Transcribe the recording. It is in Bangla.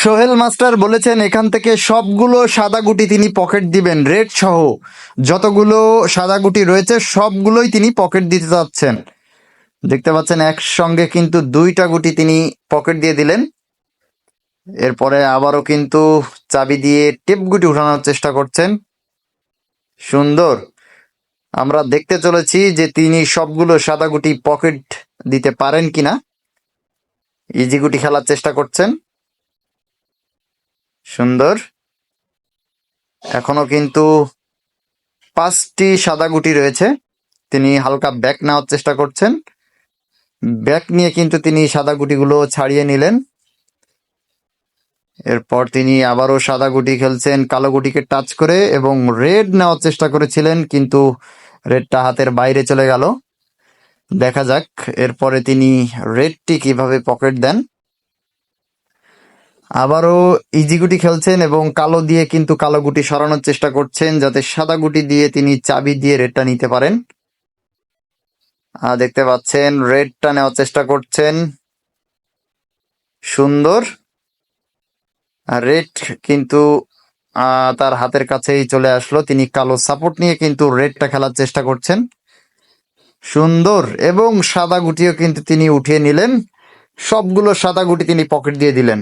সোহেল মাস্টার বলেছেন, এখান থেকে সবগুলো সাদা গুটি তিনি পকেট দিবেন, রেড সহ। যতগুলো সাদা গুটি রয়েছে, সবগুলোই তিনি পকেট দিতে চাচ্ছেন। দেখতে পাচ্ছেন, একসঙ্গে কিন্তু দুইটা গুটি তিনি পকেট দিয়ে দিলেন। এরপরে আবারও কিন্তু চাবি দিয়ে টেপ গুটি উঠানোর চেষ্টা করছেন। সুন্দর। আমরা দেখতে চলেছি যে তিনি সবগুলো সাদা গুটি পকেট দিতে পারেন কিনা। ইজি গুটি খেলার চেষ্টা করছেন। সুন্দর। এখনও কিন্তু পাঁচটি সাদা গুটি রয়েছে। তিনি হালকা ব্যাক নেওয়ার চেষ্টা করছেন। ব্যাক নিয়ে কিন্তু তিনি সাদা গুটিগুলো ছাড়িয়ে নিলেন। এরপর তিনি আবারও সাদা গুটি খেলছেন, কালো গুটিকে টাচ করে এবং রেড নেওয়ার চেষ্টা করেছিলেন, কিন্তু রেডটা হাতের বাইরে চলে গেল। দেখা যাক, এরপরে তিনি রেডটি কীভাবে পকেট দেন। আবারও ইজি গুটি খেলছেন এবং কালো দিয়ে কিন্তু কালো গুটি সরানোর চেষ্টা করছেন যাতে সাদা গুটি দিয়ে তিনি চাবি দিয়ে রেডটা নিতে পারেন। দেখতে পাচ্ছেন, রেডটা নেওয়ার চেষ্টা করছেন। সুন্দর। রেড কিন্তু তার হাতের কাছেই চলে আসলো। তিনি কালো সাপোর্ট নিয়ে কিন্তু রেডটা খেলার চেষ্টা করছেন। সুন্দর। এবং সাদা গুটিও কিন্তু তিনি উঠিয়ে নিলেন। সবগুলো সাদা গুটি তিনি পকেট দিয়ে দিলেন।